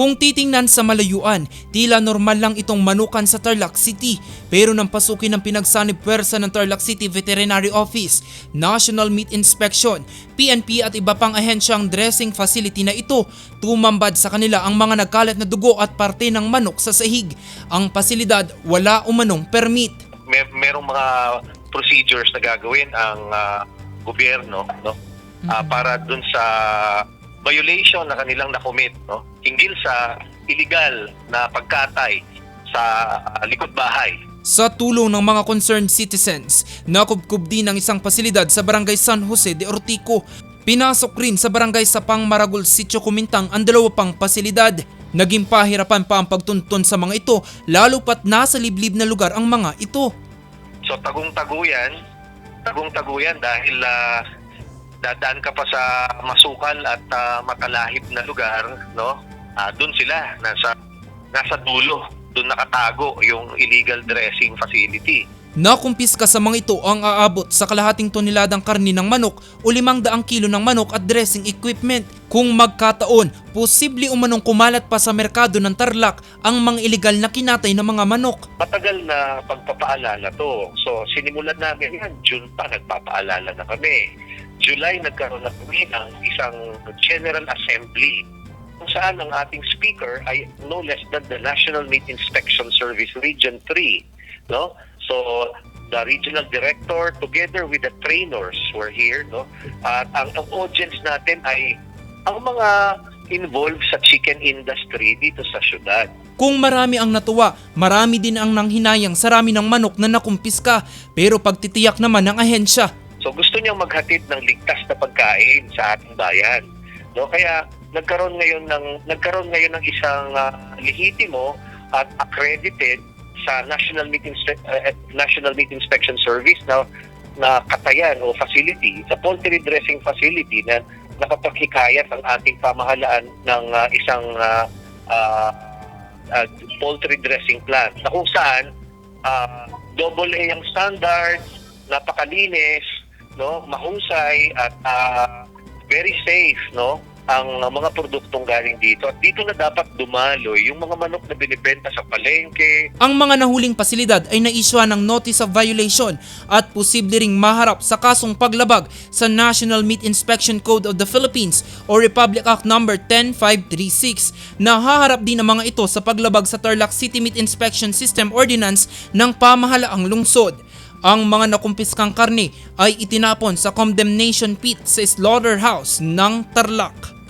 Kung titingnan sa malayuan, tila normal lang itong manukan sa Tarlac City. Pero nang pasukin ng pinagsanib pwersa ng Tarlac City Veterinary Office, National Meat Inspection, PNP at iba pang ahensyang dressing facility na ito, tumambad sa kanila ang mga nagkalat na dugo at parte ng manok sa sahig. Ang pasilidad wala umanong permit. Mer merong mga procedures na gagawin ang ah, gobyerno no Ah, para dun sa violation na kanilang nakomit no hinggil sa illegal na pagkatay sa likod bahay Sa tulong ng mga concerned citizens, nakubkub din ang isang pasilidad sa barangay San Jose de Ortico. Pinasok rin sa barangay Sapang Maragul Sitio Kumintang ang dalawa pang pasilidad. Naging pahirapan pa ang pagtuntun sa mga ito lalo pat nasa liblib na lugar ang mga ito. so tagong-taguyan tagong-taguyan dahil ah, dadaan ka pa sa masukal at ah, matalahib na lugar no Ah, doon sila nasa nasa dulo doon nakatago yung illegal dressing facility Nakumpiska sa mga ito ang aabot sa kalahating toneladang karni ng manok o 500 kilo ng manok at dressing equipment. Kung magkataon, posible umanong kumalat pa sa merkado ng Tarlac ang mga iligal na kinatay ng mga manok. matagal na pagpapaalala to. So, sinimulan namin yan. June pa, nagpapaalala na kami. July, nagkaroon na kami ng isang General Assembly kung saan ang ating speaker ay no less than the National Meat Inspection Service Region 3. No? So, the regional director together with the trainers were here. No? At ang, ang audience natin ay ang mga involved sa chicken industry dito sa syudad. Kung marami ang natuwa, marami din ang nanghinayang sa rami ng manok na nakumpiska pero pagtitiyak naman ng ahensya. So gusto niyang maghatid ng ligtas na pagkain sa ating bayan. No, kaya nagkaroon ngayon ng nagkaroon ngayon ng isang ah, lehitimo at accredited sa National Meat Inspe- uh, National Meat Inspection Service na na katayan o facility sa poultry dressing facility na nakapaghikayat ang ating pamahalaan ng ah, isang ah, ah, ah, poultry dressing plant na kung saan ah, double A ang standard, napakalinis, no, mahusay at ah, very safe, no, ang ah, mga produktong galing dito. At dito na dapat dumaloy yung mga manok na binibenta sa palengke, Ang mga nahuling pasilidad ay naiswa ng Notice of Violation at posible ring maharap sa kasong paglabag sa National Meat Inspection Code of the Philippines o Republic Act No. 10536. Nahaharap din ang mga ito sa paglabag sa Tarlac City Meat Inspection System Ordinance ng pamahalaang lungsod. Ang mga nakumpiskang karne ay itinapon sa condemnation pit sa slaughterhouse ng Tarlac.